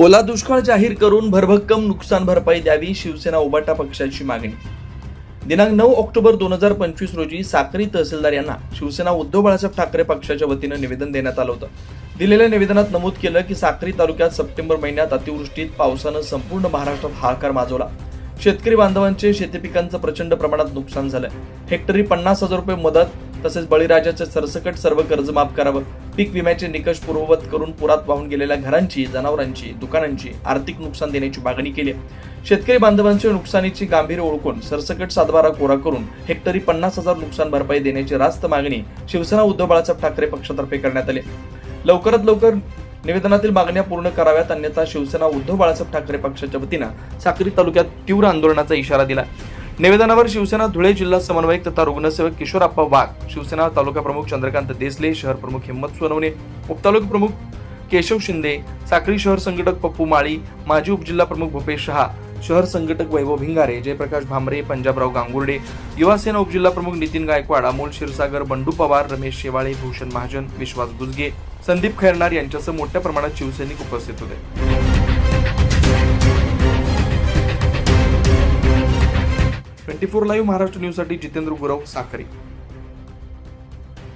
ओला दुष्काळ जाहीर करून भरभक्कम नुकसान भरपाई द्यावी शिवसेना उबाटा पक्षाची मागणी. दिनांक नऊ ऑक्टोबर दोन हजार पंचवीस रोजी साक्री तहसीलदार यांना शिवसेना उद्धव बाळासाहेब ठाकरे पक्षाच्या वतीनं निवेदन देण्यात आलं होतं. दिलेल्या निवेदनात नमूद केलं की साक्री तालुक्यात सप्टेंबर महिन्यात अतिवृष्टीत पावसानं संपूर्ण महाराष्ट्रात हाहाकार माजवला. शेतकरी बांधवांचे शेती पिकांचं प्रचंड प्रमाणात नुकसान झालं. हेक्टरी पन्नास हजार रुपये मदत तसेच बळीराजाचे सरसकट सर्व कर्ज माफ करावं. पीक विम्याचे निकष पूर्ववत करून पुरात वाहून गेलेल्या घरांची जनावरांची दुकानांची आर्थिक नुकसान देण्याची मागणी केली शेतकरी बांधवांच्या नुकसानीची गांभीर्य ओळखून सरसकट सातबारा कोरा करून हेक्टरी पन्नास हजार नुकसान भरपाई देण्याची रास्त मागणी शिवसेना उद्धव बाळासाहेब ठाकरे पक्षातर्फे करण्यात आली. लवकरात लवकर निवेदनातील मागण्या पूर्ण कराव्यात अन्यथा शिवसेना उद्धव बाळासाहेब ठाकरे पक्षाच्या वतीनं साक्री तालुक्यात तीव्र आंदोलनाचा इशारा दिला. निवेदनावर शिवसेना धुळे जिल्हा समन्वयक तथा रुग्णसेवक किशोरप्पा वाघ शिवसेना तालुका प्रमुख चंद्रकांत देसले शहर प्रमुख हिम्मत सोनवणे उपतालुका प्रमुख केशव शिंदे साक्री शहर संघटक पप्पू माळी माजी उपजिल्हा प्रमुख भूपेश शहा शहर संघटक वैभव भिंगारे जयप्रकाश भामरे पंजाबराव गांगुर्डे युवासेना उपजिल्हा प्रमुख नितीन गायकवाड अमोल क्षीरसागर बंडू पवार रमेश शेवाळे भूषण महाजन विश्वास गुजगे संदीप खैरनार यांच्यासह मोठ्या प्रमाणात शिवसैनिक उपस्थित होते. ट्वेंटी फोर लाईव्ह महाराष्ट्र न्यूजसाठी जितेंद्र गुरव साखरी.